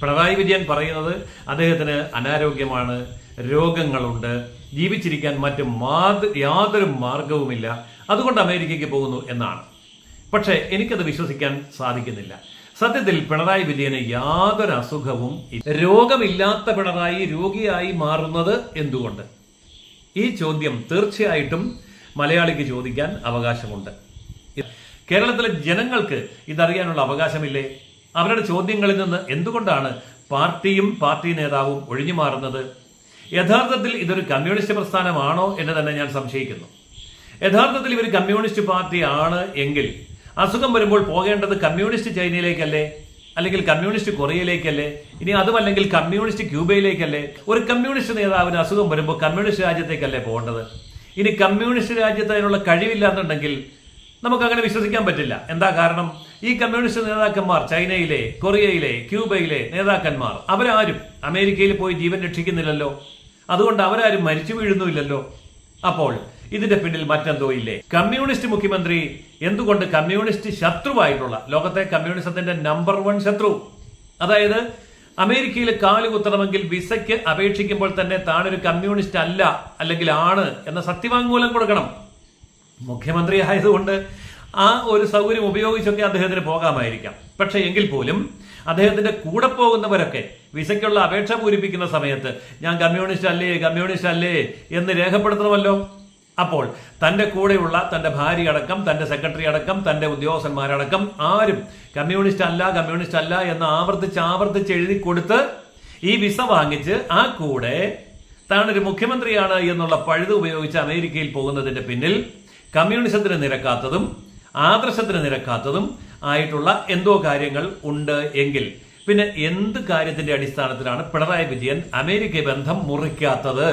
പിണറായി വിജയൻ പറയുന്നത് അദ്ദേഹത്തിന് അനാരോഗ്യമാണ് രോഗങ്ങളുണ്ട് ജീവിച്ചിരിക്കാൻ മറ്റ് യാതൊരു മാർഗവുമില്ല അതുകൊണ്ട് അമേരിക്കയ്ക്ക് പോകുന്നു എന്നാണ്. പക്ഷേ എനിക്കത് വിശ്വസിക്കാൻ സാധിക്കുന്നില്ല. സത്യത്തിൽ പിണറായി വിജയന് യാതൊരു അസുഖവും. രോഗമില്ലാത്ത പിണറായി രോഗിയായി മാറുന്നത് എന്തുകൊണ്ട്? ഈ ചോദ്യം തീർച്ചയായിട്ടും മലയാളിക്ക് ചോദിക്കാൻ അവകാശമുണ്ട്. കേരളത്തിലെ ജനങ്ങൾക്ക് ഇതറിയാനുള്ള അവകാശമില്ലേ? അവരുടെ ചോദ്യങ്ങളിൽ നിന്ന് എന്തുകൊണ്ടാണ് പാർട്ടിയും പാർട്ടി നേതാവും ഒഴിഞ്ഞു മാറുന്നത്? യഥാർത്ഥത്തിൽ ഇതൊരു കമ്മ്യൂണിസ്റ്റ് പ്രസ്ഥാനമാണോ എന്ന് തന്നെ ഞാൻ സംശയിക്കുന്നു. യഥാർത്ഥത്തിൽ ഇവർ കമ്മ്യൂണിസ്റ്റ് പാർട്ടി ആണ് എങ്കിൽ അസുഖം വരുമ്പോൾ പോകേണ്ടത് കമ്മ്യൂണിസ്റ്റ് ചൈനയിലേക്കല്ലേ? അല്ലെങ്കിൽ കമ്മ്യൂണിസ്റ്റ് കൊറിയയിലേക്കല്ലേ? ഇനി അതുമല്ലെങ്കിൽ കമ്മ്യൂണിസ്റ്റ് ക്യൂബയിലേക്കല്ലേ? ഒരു കമ്മ്യൂണിസ്റ്റ് നേതാവിന് അസുഖം വരുമ്പോൾ കമ്മ്യൂണിസ്റ്റ് രാജ്യത്തേക്കല്ലേ പോകേണ്ടത്? ഇനി കമ്മ്യൂണിസ്റ്റ് രാജ്യത്ത് അതിനുള്ള കഴിവില്ലാന്നുണ്ടെങ്കിൽ നമുക്ക് അങ്ങനെ വിശ്വസിക്കാൻ പറ്റില്ല. എന്താ കാരണം? ഈ കമ്മ്യൂണിസ്റ്റ് നേതാക്കന്മാർ ചൈനയിലെ കൊറിയയിലെ ക്യൂബയിലെ നേതാക്കന്മാർ അവരാരും അമേരിക്കയിൽ പോയി ജീവൻ രക്ഷിക്കുന്നില്ലല്ലോ. അതുകൊണ്ട് അവരാരും മരിച്ചു വീഴുന്നുമില്ലല്ലോ. അപ്പോൾ ഇതിന്റെ പിന്നിൽ മറ്റെന്തോ ഇല്ലേ? കമ്മ്യൂണിസ്റ്റ് മുഖ്യമന്ത്രി എന്തുകൊണ്ട് കമ്മ്യൂണിസ്റ്റ് ശത്രുവായിട്ടുള്ള ലോകത്തെ കമ്മ്യൂണിസത്തിന്റെ നമ്പർ വൺ ശത്രു അതായത് അമേരിക്കയിൽ കാൽ കുത്തണമെങ്കിൽ വിസയ്ക്ക് അപേക്ഷിക്കുമ്പോൾ തന്നെ താനൊരു കമ്മ്യൂണിസ്റ്റ് അല്ല അല്ലെങ്കിൽ ആണ് എന്ന സത്യവാങ്മൂലം കൊടുക്കണം. മുഖ്യമന്ത്രി ആയതുകൊണ്ട് ആ ഒരു സൗകര്യം ഉപയോഗിച്ചൊക്കെ അദ്ദേഹത്തിന് പോകാമായിരിക്കാം. പക്ഷേ എങ്കിൽ പോലും അദ്ദേഹത്തിന്റെ കൂടെ പോകുന്നവരൊക്കെ വിസയ്ക്കുള്ള അപേക്ഷ പൂരിപ്പിക്കുന്ന സമയത്ത് ഞാൻ കമ്മ്യൂണിസ്റ്റ് അല്ലേ കമ്മ്യൂണിസ്റ്റ് അല്ലേ എന്ന് രേഖപ്പെടുത്തണമല്ലോ. അപ്പോൾ തന്റെ കൂടെയുള്ള തന്റെ ഭാര്യ അടക്കം തന്റെ സെക്രട്ടറി അടക്കം തന്റെ ഉദ്യോഗസ്ഥന്മാരടക്കം ആരും കമ്മ്യൂണിസ്റ്റ് അല്ല കമ്മ്യൂണിസ്റ്റ് അല്ല എന്ന് ആവർത്തിച്ച് ആവർത്തിച്ച് എഴുതി കൊടുത്ത് ഈ വിസ വാങ്ങിച്ച് ആ കൂടെ താനൊരു മുഖ്യമന്ത്രിയാണ് എന്നുള്ള പഴുത് ഉപയോഗിച്ച് അമേരിക്കയിൽ പോകുന്നതിന്റെ പിന്നിൽ കമ്മ്യൂണിസത്തിന് നിരക്കാത്തതും ആദർശത്തിന് നിരക്കാത്തതും ആയിട്ടുള്ള എന്തോ കാര്യങ്ങൾ ഉണ്ട് എങ്കിൽ പിന്നെ എന്ത് കാര്യത്തിന്റെ അടിസ്ഥാനത്തിലാണ് പിണറായി വിജയൻ അമേരിക്ക ബന്ധം മുറിക്കാത്തത്?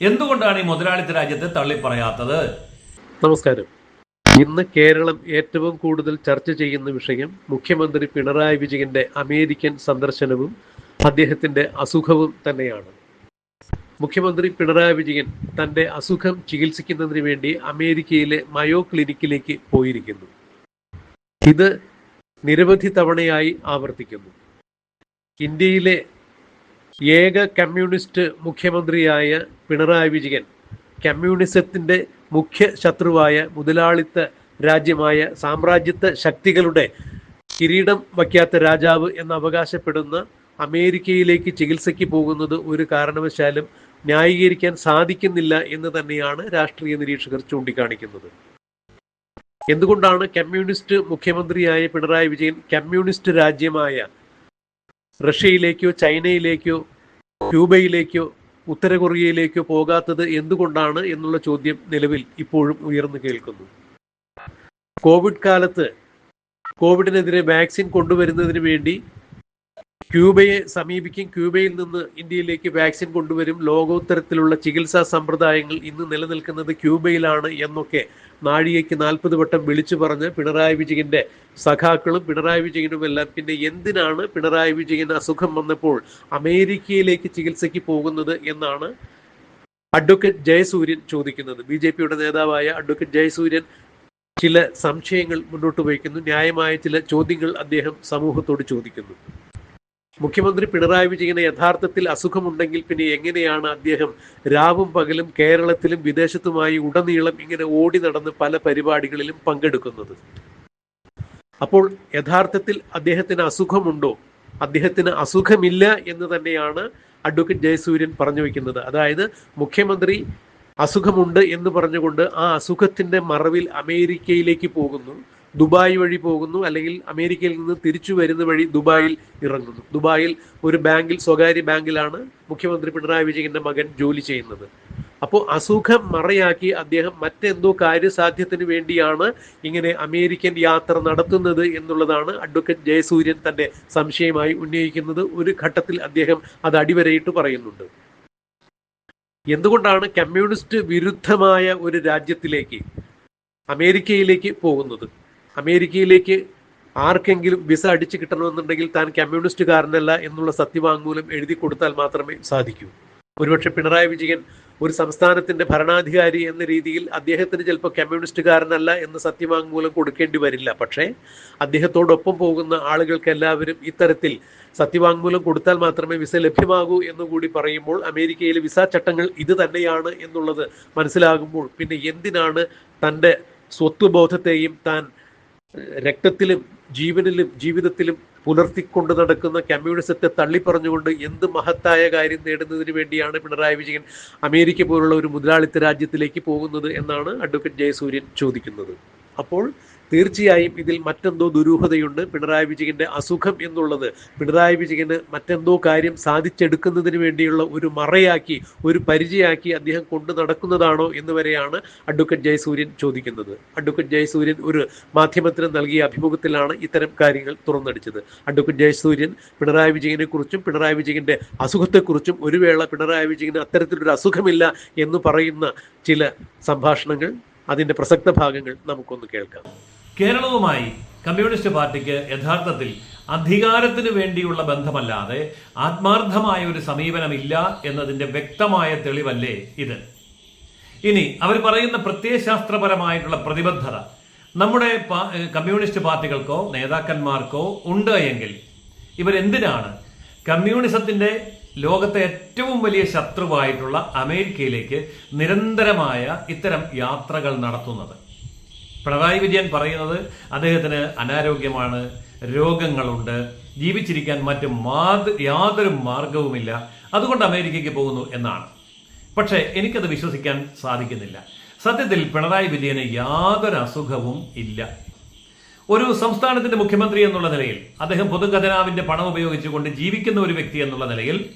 എന്തുകൊണ്ടാണ് ഈ മുതലാളിത്ത രാജ്യത്തെ തള്ളിപ്പറയാത്തത്? നമസ്കാരം. ഇന്ന് കേരളം ഏറ്റവും കൂടുതൽ ചർച്ച ചെയ്യുന്ന വിഷയം മുഖ്യമന്ത്രി പിണറായി വിജയന്റെ അമേരിക്കൻ സന്ദർശനവും അദ്ദേഹത്തിന്റെ അസുഖവും തന്നെയാണ്. മുഖ്യമന്ത്രി പിണറായി വിജയൻ തന്റെ അസുഖം ചികിത്സിക്കുന്നതിന് വേണ്ടി അമേരിക്കയിലെ മയോ ക്ലിനിക്കിലേക്ക് പോയിരിക്കുന്നു. ഇത് നിരവധി തവണയായി ആവർത്തിക്കുന്നു. ഇന്ത്യയിലെ ഏക കമ്മ്യൂണിസ്റ്റ് മുഖ്യമന്ത്രിയായ പിണറായി വിജയൻ കമ്മ്യൂണിസത്തിന്റെ മുഖ്യ ശത്രുവായ മുതലാളിത്ത രാജ്യമായ സാമ്രാജ്യത്വ ശക്തികളുടെ കിരീടം വയ്ക്കാത്ത രാജാവ് എന്ന് അവകാശപ്പെടുന്ന അമേരിക്കയിലേക്ക് ചികിത്സയ്ക്ക് പോകുന്നത് ഒരു കാരണവശാലും ന്യായീകരിക്കാൻ സാധിക്കുന്നില്ല എന്ന് തന്നെയാണ് രാഷ്ട്രീയ നിരീക്ഷകർ ചൂണ്ടിക്കാണിക്കുന്നത്. എന്തുകൊണ്ടാണ് കമ്മ്യൂണിസ്റ്റ് മുഖ്യമന്ത്രിയായ പിണറായി വിജയൻ കമ്മ്യൂണിസ്റ്റ് രാജ്യമായ റഷ്യയിലേക്കോ ചൈനയിലേക്കോ ക്യൂബയിലേക്കോ ഉത്തര കൊറിയയിലേക്കോ പോകാത്തത് എന്തുകൊണ്ടാണ് എന്നുള്ള ചോദ്യം നിലവിൽ ഇപ്പോഴും ഉയർന്നു കേൾക്കുന്നു. കോവിഡ് കാലത്ത് കോവിഡിനെതിരെ വാക്സിൻ കൊണ്ടുവരുന്നതിന് വേണ്ടി ക്യൂബയെ സമീപിക്കും. ക്യൂബയിൽ നിന്ന് ഇന്ത്യയിലേക്ക് വാക്സിൻ കൊണ്ടുവരും. ലോകോത്തരത്തിലുള്ള ചികിത്സാ സമ്പ്രദായങ്ങൾ ഇന്ന് നിലനിൽക്കുന്നത് ക്യൂബയിലാണ് എന്നൊക്കെ നാഴികയ്ക്ക് നാൽപ്പത് വട്ടം വിളിച്ചു പറഞ്ഞ് പിണറായി വിജയന്റെ സഖാക്കളും പിണറായി വിജയനും എല്ലാം പിന്നെ എന്തിനാണ് പിണറായി വിജയൻ അസുഖം വന്നപ്പോൾ അമേരിക്കയിലേക്ക് ചികിത്സയ്ക്ക് പോകുന്നത് എന്നാണ് അഡ്വക്കേറ്റ് ജയസൂര്യൻ ചോദിക്കുന്നത്. ബി ജെ പിയുടെ നേതാവായ അഡ്വക്കേറ്റ് ജയസൂര്യൻ ചില സംശയങ്ങൾ മുന്നോട്ട് വയ്ക്കുന്നു. ന്യായമായ ചില ചോദ്യങ്ങൾ അദ്ദേഹം സമൂഹത്തോട് ചോദിക്കുന്നു. മുഖ്യമന്ത്രി പിണറായി വിജയന് യഥാർത്ഥത്തിൽ അസുഖമുണ്ടെങ്കിൽ പിന്നെ എങ്ങനെയാണ് അദ്ദേഹം രാവും പകലും കേരളത്തിലും വിദേശത്തുമായി ഉടനീളം ഇങ്ങനെ ഓടി നടന്ന് പല പരിപാടികളിലും പങ്കെടുക്കുന്നത്? അപ്പോൾ യഥാർത്ഥത്തിൽ അദ്ദേഹത്തിന് അസുഖമുണ്ടോ? അദ്ദേഹത്തിന് അസുഖമില്ല എന്ന് തന്നെയാണ് അഡ്വക്കേറ്റ് ജയസൂര്യൻ പറഞ്ഞു വയ്ക്കുന്നത് അതായത് മുഖ്യമന്ത്രി അസുഖമുണ്ട് എന്ന് പറഞ്ഞുകൊണ്ട് ആ അസുഖത്തിന്റെ മറവിൽ അമേരിക്കയിലേക്ക് പോകുന്നു. ദുബായ് വഴി പോകുന്നു. അല്ലെങ്കിൽ അമേരിക്കയിൽ നിന്ന് തിരിച്ചു വരുന്ന വഴി ദുബായിൽ ഇറങ്ങുന്നു. ദുബായിൽ ഒരു ബാങ്കിൽ സ്വകാര്യ ബാങ്കിലാണ് മുഖ്യമന്ത്രി പിണറായി വിജയന്റെ മകൻ ജോലി ചെയ്യുന്നത്. അപ്പോൾ അസുഖം മറയാക്കി അദ്ദേഹം മറ്റെന്തോ കാര്യസാധ്യത്തിന് വേണ്ടിയാണ് ഇങ്ങനെ അമേരിക്കൻ യാത്ര നടത്തുന്നത് എന്നുള്ളതാണ് അഡ്വക്കേറ്റ് ജയസൂര്യൻ തന്റെ സംശയമായി ഉന്നയിക്കുന്നത്. ഒരു ഘട്ടത്തിൽ അദ്ദേഹം അത് അടിവരയിട്ട് പറയുന്നുണ്ട്. എന്തുകൊണ്ടാണ് കമ്മ്യൂണിസ്റ്റ് വിരുദ്ധമായ ഒരു രാജ്യത്തിലേക്ക് അമേരിക്കയിലേക്ക് പോകുന്നത്? അമേരിക്കയിലേക്ക് ആർക്കെങ്കിലും വിസ അടിച്ചു കിട്ടണമെന്നുണ്ടെങ്കിൽ താൻ കമ്മ്യൂണിസ്റ്റുകാരനല്ല എന്നുള്ള സത്യവാങ്മൂലം എഴുതി കൊടുത്താൽ മാത്രമേ സാധിക്കൂ. ഒരുപക്ഷെ പിണറായി വിജയൻ ഒരു സംസ്ഥാനത്തിന്റെ ഭരണാധികാരി എന്ന രീതിയിൽ അദ്ദേഹത്തിന് ചിലപ്പോൾ കമ്മ്യൂണിസ്റ്റുകാരനല്ല എന്ന് സത്യവാങ്മൂലം കൊടുക്കേണ്ടി വരില്ല. പക്ഷേ അദ്ദേഹത്തോടൊപ്പം പോകുന്ന ആളുകൾക്ക് എല്ലാവരും ഇത്തരത്തിൽ സത്യവാങ്മൂലം കൊടുത്താൽ മാത്രമേ വിസ ലഭ്യമാകൂ എന്ന് കൂടി പറയുമ്പോൾ അമേരിക്കയിലെ വിസ ചട്ടങ്ങൾ ഇത് തന്നെയാണ് എന്നുള്ളത് മനസ്സിലാകുമ്പോൾ പിന്നെ എന്തിനാണ് തന്റെ സ്വത്വബോധത്തെയും താൻ രക്തത്തിലും ജീവനിലും ജീവിതത്തിലും പുലർത്തിക്കൊണ്ട് നടക്കുന്ന കമ്മ്യൂണിസത്തെ തള്ളിപ്പറഞ്ഞുകൊണ്ട് എന്ത് മഹത്തായ കാര്യം നേടുന്നതിന് വേണ്ടിയാണ് പിണറായി വിജയൻ അമേരിക്ക പോലുള്ള ഒരു മുതലാളിത്ത രാജ്യത്തിലേക്ക് പോകുന്നത് എന്നാണ് അഡ്വക്കേറ്റ് ജയസൂര്യൻ ചോദിക്കുന്നത്. അപ്പോൾ തീർച്ചയായും ഇതിൽ മറ്റെന്തോ ദുരൂഹതയുണ്ട്. പിണറായി വിജയന്റെ അസുഖം എന്നുള്ളത് പിണറായി വിജയന് മറ്റെന്തോ കാര്യം സാധിച്ചെടുക്കുന്നതിന് വേണ്ടിയുള്ള ഒരു മറയാക്കി ഒരു പരിചയാക്കി അദ്ദേഹം കൊണ്ടു നടക്കുന്നതാണോ എന്ന് വരെയാണ് അഡ്വക്കേറ്റ് ജയസൂര്യൻ ചോദിക്കുന്നത്. അഡ്വക്കേറ്റ് ജയസൂര്യൻ ഒരു മാധ്യമത്തിന് നൽകിയ അഭിമുഖത്തിലാണ് ഇത്തരം കാര്യങ്ങൾ തുറന്നടിച്ചത്. അഡ്വക്കേറ്റ് ജയസൂര്യൻ പിണറായി വിജയനെ കുറിച്ചും പിണറായി വിജയന്റെ അസുഖത്തെക്കുറിച്ചും ഒരു വേള പിണറായി വിജയന് അത്തരത്തിലൊരു അസുഖമില്ല എന്ന് പറയുന്ന ചില സംഭാഷണങ്ങൾ അതിന്റെ പ്രസക്ത ഭാഗങ്ങൾ നമുക്കൊന്ന് കേൾക്കാം. കേരളവുമായി കമ്മ്യൂണിസ്റ്റ് പാർട്ടിക്ക് യഥാർത്ഥത്തിൽ അധികാരത്തിന് വേണ്ടിയുള്ള ബന്ധമല്ലാതെ ആത്മാർത്ഥമായ ഒരു സമീപനമില്ല എന്നതിന്റെ വ്യക്തമായ തെളിവല്ലേ ഇത്? ഇനി അവർ പറയുന്ന പ്രത്യയശാസ്ത്രപരമായിട്ടുള്ള പ്രതിബദ്ധത നമ്മുടെ കമ്മ്യൂണിസ്റ്റ് പാർട്ടികൾക്കോ നേതാക്കന്മാർക്കോ ഉണ്ട് എങ്കിൽ ഇവരെന്തിനാണ് കമ്മ്യൂണിസത്തിന്റെ ലോകത്തെ ഏറ്റവും വലിയ ശത്രുവായിട്ടുള്ള അമേരിക്കയിലേക്ക് നിരന്തരമായ ഇത്തരം യാത്രകൾ നടത്തുന്നത്? പിണറായി വിജയൻ പറയുന്നത് അദ്ദേഹത്തിന് അനാരോഗ്യമാണ് രോഗങ്ങളുണ്ട് ജീവിച്ചിരിക്കാൻ മറ്റ് മാത് യാതൊരു മാർഗവുമില്ല അതുകൊണ്ട് അമേരിക്കയ്ക്ക് പോകുന്നു എന്നാണ്. പക്ഷേ എനിക്കത് വിശ്വസിക്കാൻ സാധിക്കുന്നില്ല. സത്യത്തിൽ പിണറായി വിജയന് യാതൊരു അസുഖവും ഇല്ല. ഒരു സംസ്ഥാനത്തിന്റെ മുഖ്യമന്ത്രി എന്നുള്ള നിലയിൽ അദ്ദേഹം പൊതുഖജനാവിന്റെ പണം ഉപയോഗിച്ചുകൊണ്ട് ജീവിക്കുന്ന ഒരു വ്യക്തി എന്നുള്ള നിലയിൽ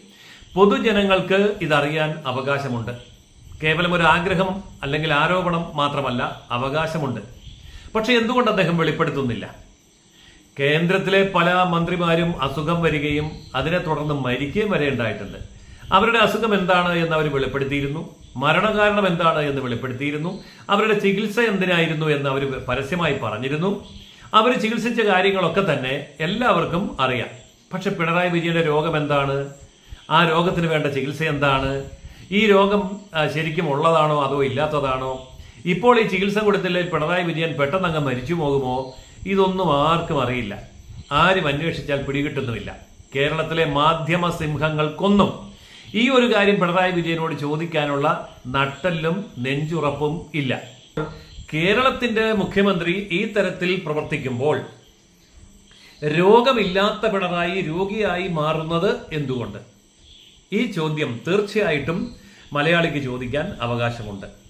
പൊതുജനങ്ങൾക്ക് ഇതറിയാൻ അവകാശമുണ്ട്. കേവലം ഒരു ആഗ്രഹം അല്ലെങ്കിൽ ആരോപണം മാത്രമല്ല അവകാശമുണ്ട്. പക്ഷെ എന്തുകൊണ്ട് അദ്ദേഹം വെളിപ്പെടുത്തുന്നില്ല? കേന്ദ്രത്തിലെ പല മന്ത്രിമാരും അസുഖം വരികയും അതിനെ തുടർന്ന് മരിക്കുകയും വരെ ഉണ്ടായിട്ടുണ്ട്. അവരുടെ അസുഖം എന്താണ് എന്ന് അവർ വെളിപ്പെടുത്തിയിരുന്നു. മരണകാരണം എന്താണ് എന്ന് വെളിപ്പെടുത്തിയിരുന്നു. അവരുടെ ചികിത്സ എന്തിനായിരുന്നു എന്ന് അവർ പരസ്യമായി പറഞ്ഞിരുന്നു. അവർ ചികിത്സിച്ച കാര്യങ്ങളൊക്കെ തന്നെ എല്ലാവർക്കും അറിയാം. പക്ഷെ പിണറായി വിജയന്റെ രോഗം എന്താണ്? ആ രോഗത്തിന് വേണ്ട ചികിത്സ എന്താണ്? ഈ രോഗം ശരിക്കും ഉള്ളതാണോ അതോ ഇല്ലാത്തതാണോ? ഇപ്പോൾ ഈ ചികിത്സ കൊടുത്തില്ലെങ്കിൽ പിണറായി വിജയൻ പെട്ടെന്ന് അങ്ങ് മരിച്ചു പോകുമോ? ഇതൊന്നും ആർക്കും അറിയില്ല. ആരും അന്വേഷിച്ചാൽ പിടികിട്ടുന്നുമില്ല. കേരളത്തിലെ മാധ്യമ സിംഹങ്ങൾക്കൊന്നും ഈ ഒരു കാര്യം പിണറായി വിജയനോട് ചോദിക്കാനുള്ള നട്ടല്ലും നെഞ്ചുറപ്പും ഇല്ല. കേരളത്തിന്റെ മുഖ്യമന്ത്രി ഈ തരത്തിൽ പ്രവർത്തിക്കുമ്പോൾ രോഗമില്ലാത്ത പിണറായി രോഗിയായി മാറുന്നത് എന്തുകൊണ്ട്? ഈ ചോദ്യം തീർച്ചയായിട്ടും മലയാളിക്ക് ചോദിക്കാൻ അവകാശമുണ്ട്.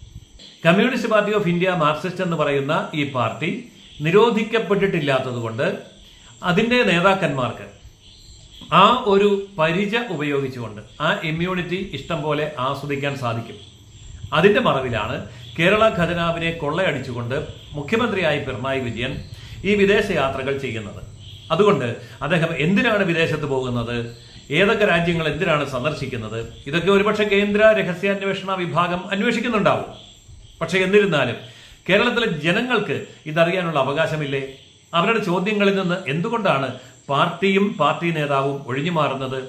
Communist Party of India Marxist എന്ന് പറയുന്ന ഈ പാർട്ടി നിരോധിക്കപ്പെട്ടിട്ടില്ലാത്തതുകൊണ്ട് അതിന്റെ നേതാക്കന്മാർക്ക് ആ ഒരു പരിച ഉപയോഗിച്ചുകൊണ്ട് ആ ഇമ്മ്യൂണിറ്റി ഇഷ്ടം പോലെ ആസ്വദിക്കാൻ സാധിക്കും. അതിന്റെ മറവിലാണ് കേരള ഖജനാവിനെ കൊള്ളയടിച്ചുകൊണ്ട് മുഖ്യമന്ത്രിയായി പിണറായി വിജയൻ ഈ വിദേശ യാത്രകൾ ചെയ്യുന്നത്. അതുകൊണ്ട് അദ്ദേഹം എന്തിനാണ് വിദേശത്ത് പോകുന്നത്? ഏതൊക്കെ രാജ്യങ്ങൾ എന്തിനാണ് സന്ദർശിക്കുന്നത്? ഇതൊക്കെ ഒരുപക്ഷെ കേന്ദ്ര രഹസ്യാന്വേഷണ വിഭാഗം അന്വേഷിക്കുന്നുണ്ടാവും. പക്ഷെ എന്നിരുന്നാലും കേരളത്തിലെ ജനങ്ങൾക്ക് ഇതറിയാനുള്ള അവകാശമില്ലേ? അവരുടെ ചോദ്യങ്ങളിൽ നിന്ന് എന്തുകൊണ്ടാണ് പാർട്ടിയും പാർട്ടി നേതാവും ഒഴിഞ്ഞു മാറുന്നത്?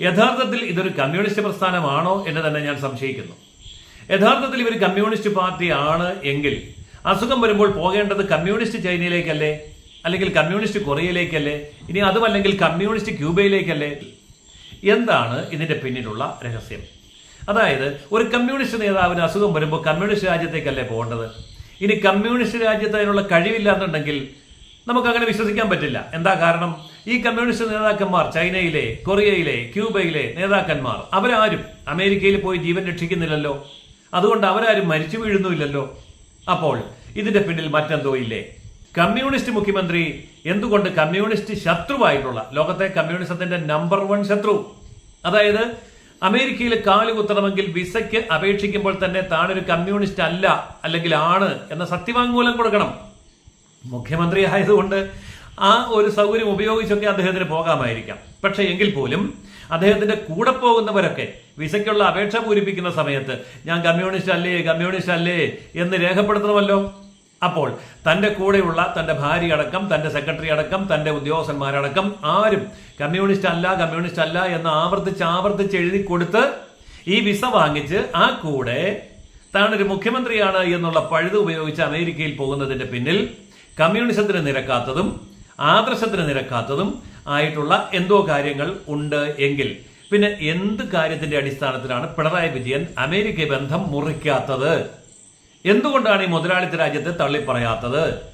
യഥാർത്ഥത്തിൽ ഇതൊരു കമ്മ്യൂണിസ്റ്റ് പ്രസ്ഥാനമാണോ എന്ന് തന്നെ ഞാൻ സംശയിക്കുന്നു. യഥാർത്ഥത്തിൽ ഇവർ കമ്മ്യൂണിസ്റ്റ് പാർട്ടി ആണ് എങ്കിൽ അസുഖം വരുമ്പോൾ പോകേണ്ടത് കമ്മ്യൂണിസ്റ്റ് ചൈനയിലേക്കല്ലേ? അല്ലെങ്കിൽ കമ്മ്യൂണിസ്റ്റ് കൊറിയയിലേക്കല്ലേ? ഇനി അതുമല്ലെങ്കിൽ കമ്മ്യൂണിസ്റ്റ് ക്യൂബയിലേക്കല്ലേ? എന്താണ് ഇതിന്റെ പിന്നിലുള്ള രഹസ്യം? അതായത് ഒരു കമ്മ്യൂണിസ്റ്റ് നേതാവിന് അസുഖം വരുമ്പോൾ കമ്മ്യൂണിസ്റ്റ് രാജ്യത്തേക്കല്ലേ പോകേണ്ടത്? ഇനി കമ്മ്യൂണിസ്റ്റ് രാജ്യത്ത് അതിനുള്ള കഴിവില്ലാന്നുണ്ടെങ്കിൽ നമുക്ക് അങ്ങനെ വിശ്വസിക്കാൻ പറ്റില്ല. എന്താ കാരണം? ഈ കമ്മ്യൂണിസ്റ്റ് നേതാക്കന്മാർ ചൈനയിലെ കൊറിയയിലെ ക്യൂബയിലെ നേതാക്കന്മാർ അവരാരും അമേരിക്കയിൽ പോയി ജീവൻ രക്ഷിക്കുന്നില്ലല്ലോ. അതുകൊണ്ട് അവരാരും മരിച്ചു വീഴുന്നുമില്ലല്ലോ. അപ്പോൾ ഇതിന്റെ പിന്നിൽ മറ്റെന്തോ ഇല്ലേ? കമ്മ്യൂണിസ്റ്റ് മുഖ്യമന്ത്രി എന്തുകൊണ്ട് കമ്മ്യൂണിസ്റ്റ് ശത്രുവായിട്ടുള്ള ലോകത്തെ കമ്മ്യൂണിസത്തിന്റെ നമ്പർ വൺ ശത്രു അതായത് അമേരിക്കയിൽ കാലുകുത്തണമെങ്കിൽ വിസയ്ക്ക് അപേക്ഷിക്കുമ്പോൾ തന്നെ താനൊരു കമ്മ്യൂണിസ്റ്റ് അല്ല അല്ലെങ്കിൽ ആണ് എന്ന സത്യവാങ്മൂലം കൊടുക്കണം. മുഖ്യമന്ത്രി ആയതുകൊണ്ട് ആ ഒരു സൗകര്യം ഉപയോഗിച്ചൊക്കെ അദ്ദേഹത്തിന് പോകാമായിരിക്കാം. പക്ഷെ എങ്കിൽ പോലും അദ്ദേഹത്തിന്റെ കൂടെ പോകുന്നവരൊക്കെ വിസയ്ക്കുള്ള അപേക്ഷ പൂരിപ്പിക്കുന്ന സമയത്ത് ഞാൻ കമ്മ്യൂണിസ്റ്റ് അല്ലേ കമ്മ്യൂണിസ്റ്റ് അല്ലേ എന്ന് രേഖപ്പെടുത്തണമല്ലോ. അപ്പോൾ തന്റെ കൂടെയുള്ള തന്റെ ഭാര്യ അടക്കം തന്റെ സെക്രട്ടറി അടക്കം തന്റെ ഉദ്യോഗസ്ഥന്മാരടക്കം ആരും കമ്മ്യൂണിസ്റ്റ് അല്ല കമ്മ്യൂണിസ്റ്റ് അല്ല എന്ന് ആവർത്തിച്ച് ആവർത്തിച്ച് എഴുതി കൊടുത്ത് ഈ വിസ വാങ്ങിച്ച് ആ കൂടെ താനൊരു മുഖ്യമന്ത്രിയാണ് എന്നുള്ള പഴുത് ഉപയോഗിച്ച് അമേരിക്കയിൽ പോകുന്നതിന്റെ പിന്നിൽ കമ്മ്യൂണിസത്തിന് നിരക്കാത്തതും ആദർശത്തിന് നിരക്കാത്തതും ആയിട്ടുള്ള എന്തോ കാര്യങ്ങൾ ഉണ്ട് എങ്കിൽ പിന്നെ എന്ത് കാര്യത്തിന്റെ അടിസ്ഥാനത്തിലാണ് പിണറായി വിജയൻ അമേരിക്ക ബന്ധം മുറിക്കാത്തത്? എന്തുകൊണ്ടാണ് ഈ മുതലാളിത്ത രാജ്യത്തെ തള്ളിപ്പറയാത്തത്?